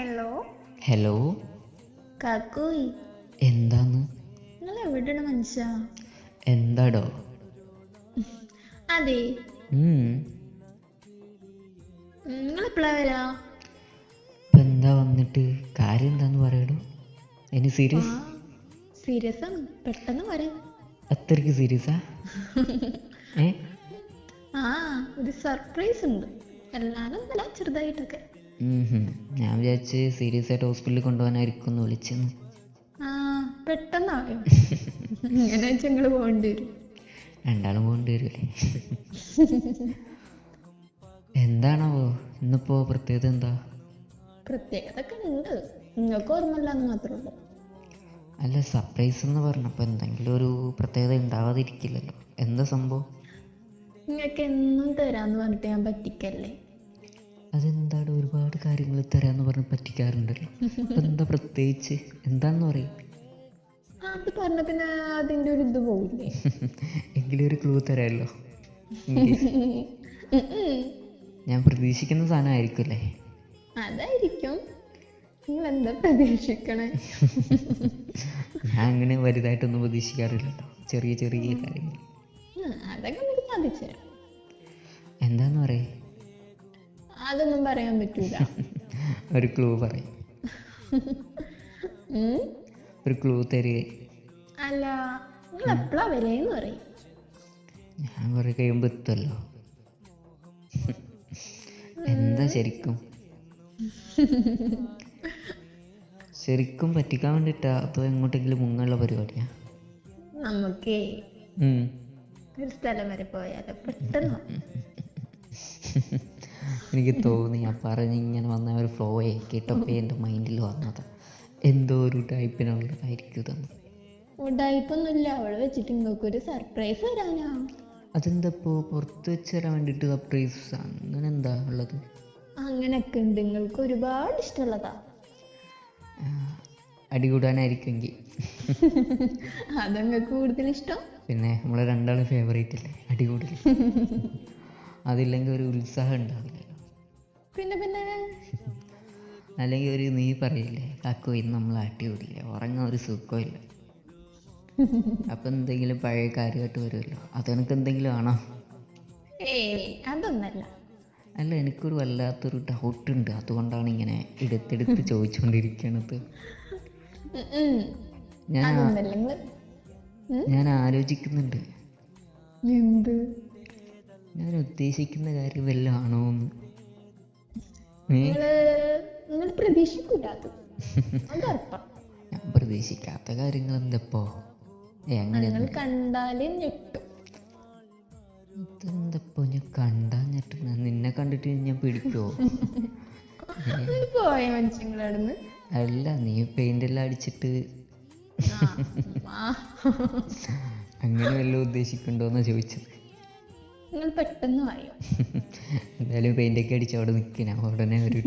Hello hello കാക്കോയ് എന്താന്ന് നിങ്ങൾ എവിടെയാണ് മനുഷ്യ? എന്താടോ? അതെ. നിങ്ങൾ എപ്പോഴാ വരാ? എന്താ വന്നിട്ട്? കാര്യം എന്താന്ന് പറയടോ. Any serious? സീരിയസ് ആണ് പെട്ടെന്ന് വരാം അത്രയ്ക്ക് സീരിയസാ? ആ ഒരു സർപ്രൈസ് ഉണ്ട് എല്ലാരും ചെറുതായിട്ടൊക്കെ. ഞാൻ വിചാരിച്ച് സീരിയസ് ആയിട്ട് ഹോസ്പിറ്റലിൽ കൊണ്ടുപോകാനായിരിക്കും എന്ന് വിളിച്ചെന്ന്. ആ പെട്ടെന്നായോ ഇങ്ങനെ വെച്ച് നിങ്ങൾ പോകേണ്ടി വരും. രണ്ടാളും പോകേണ്ടി വരുമല്ലേ എന്താണാവോ? ഇന്നിപ്പോ പ്രത്യേകത എന്താ? പ്രത്യേകത ഒക്കെ ഉണ്ട്. നിങ്ങൾക്ക് ഓർമ്മയില്ല എന്ന് മാത്രമേ ഉള്ളൂ. അല്ല സർപ്രൈസ് എന്ന് പറഞ്ഞപ്പോൾ എന്തെങ്കിലും ഒരു പ്രത്യേകത ഉണ്ടാവാതിരിക്കില്ലല്ലോ. എന്താ സംഭവം? നിങ്ങൾക്ക് എന്നും തരാന്ന് പറഞ്ഞിട്ട് ഞാൻ പറ്റിക്കല്ലേ? അതെന്താണ് ഒരുപാട് കാര്യങ്ങൾ തരാന്ന് പറഞ്ഞ് പറ്റിക്കാറുണ്ടല്ലോ. എന്താ പ്രത്യേകിച്ച്? എന്താന്ന് പറയും? അത് പറഞ്ഞ പിന്നെ അതിന്റെ ഒരു ഇത് പോവില്ലേ? എങ്കിലും ഒരു ക്ലൂ തരാമല്ലോ. ഞാൻ പ്രതീക്ഷിക്കുന്ന സാധനം അല്ലേ? അതായിരിക്കും. നിങ്ങൾ എന്താ പ്രതീക്ഷിക്കണേ? ഞാൻ അങ്ങനെ വലുതായിട്ടൊന്നും പ്രതീക്ഷിക്കാറില്ലല്ലോ ചെറിയ ചെറിയ കാര്യങ്ങൾ. അതൊക്കെ നമുക്ക് സാധിച്ചു തരാം. എന്താന്ന് അതൊന്നും പറയാൻ പറ്റൂല. ഒരു ക്ലൂ പറയും? ഒരു ക്ലൂ തരികയെ അല്ല നിങ്ങൾ എപ്പോഴാ വരേന്ന് പറയും? ഞാൻ കുറെ കഴിയുമ്പോ എത്തുമല്ലോ എന്താ ശരിക്കും? ശരിക്കും പറ്റിക്കാൻ വേണ്ടിട്ടാ? അതോ എങ്ങോട്ടെങ്കിലും മുങ്ങുള്ള പരിപാടിയാ? നമുക്കേ. ഒരു സ്ഥലം വരെ പോയാലോ. പെട്ടെന്ന്. എനിക്ക് തോന്നി ആ പറഞ്ഞ് ഇങ്ങനെ വന്ന ഒരു ഫ്ലോയെ കേട്ടപ്പോൾ എന്റെ മൈൻഡിൽ വന്നത്. എന്തോ ഒരു ടൈപ്പിനുള്ളതായിരിക്കും ഇതെന്ന്. ഉടായിപ്പൊന്നുമില്ല അവൾ വെച്ചിട്ട് നിങ്ങൾക്ക് ഒരു സർപ്രൈസ് തരാനാ അതെന്തപ്പോൾ പുറത്ത് വെച്ച് തരാൻ വേണ്ടിയിട്ട് സർപ്രൈസ് അങ്ങനെ എന്താ ഉള്ളത്? അങ്ങനൊക്കെ ഉണ്ട്. നിങ്ങൾക്ക് ഒരുപാട് ഇഷ്ടമുള്ളതാ. അടികൂടാനായിരിക്കുമെങ്കിൽ അതങ്ങൾക്ക് കൂടുതൽ ഇഷ്ടം. പിന്നെ നമ്മളെ രണ്ടാളും ഫേവറേറ്റ് അല്ലേ? അടികൂടൽ അതില്ലെങ്കിൽ ഒരു ഉത്സാഹം ഉണ്ടാവില്ലല്ലോ പിന്നെ പിന്നെ. അല്ലെങ്കിൽ ഒരു നീ പറയില്ലേ കാക്കു ഇന്ന് നമ്മൾ അടികൂടില്ലേ ഉറങ്ങാൻ ഒരു സുഖമില്ല അപ്പൊ എന്തെങ്കിലും പഴയ കാര്യമായിട്ട് വരുമല്ലോ അതെനിക്ക് എന്തെങ്കിലും ആണോ? ഏയ് അതൊന്നല്ല. അല്ല എനിക്കൊരു വല്ലാത്തൊരു ഡൗട്ട് ഉണ്ട്. അതുകൊണ്ടാണ് ഇങ്ങനെ എടുത്തെടുത്ത് ചോദിച്ചുകൊണ്ടിരിക്കണത്. ഞാൻ ഞാൻ ആലോചിക്കുന്നുണ്ട്. എന്ത്? ഞാൻ ഉദ്ദേശിക്കുന്ന കാര്യം വല്ലതും ആണോ എന്ന്. നിങ്ങൾ നിങ്ങൾ പ്രതീക്ഷിക്കൂല അത് ഞാൻ പ്രതീക്ഷിക്കാത്ത കാര്യങ്ങൾ എന്തപ്പോ നിങ്ങൾ കണ്ടാൽ ഞെട്ടും. ഇതെന്തപ്പോ ഞാൻ നിന്നെ കണ്ടിട്ട് ഞാൻ പിടിക്കോ? പോയ മനുഷ്യങ്ങളവിടുന്ന് അല്ല നീ പെയിന്റ് എല്ലാം അടിച്ചിട്ട്. അങ്ങനെ വല്ലതും ഉദ്ദേശിക്കണ്ടോന്നാ ചോദിച്ചത്. നിങ്ങൾ പെട്ടെന്ന് വായോ എന്തായാലും പെയിന്റ് ഒക്കെ അടിച്ച് അവിടെ നിൽക്കണം ഉടനെ ഒരു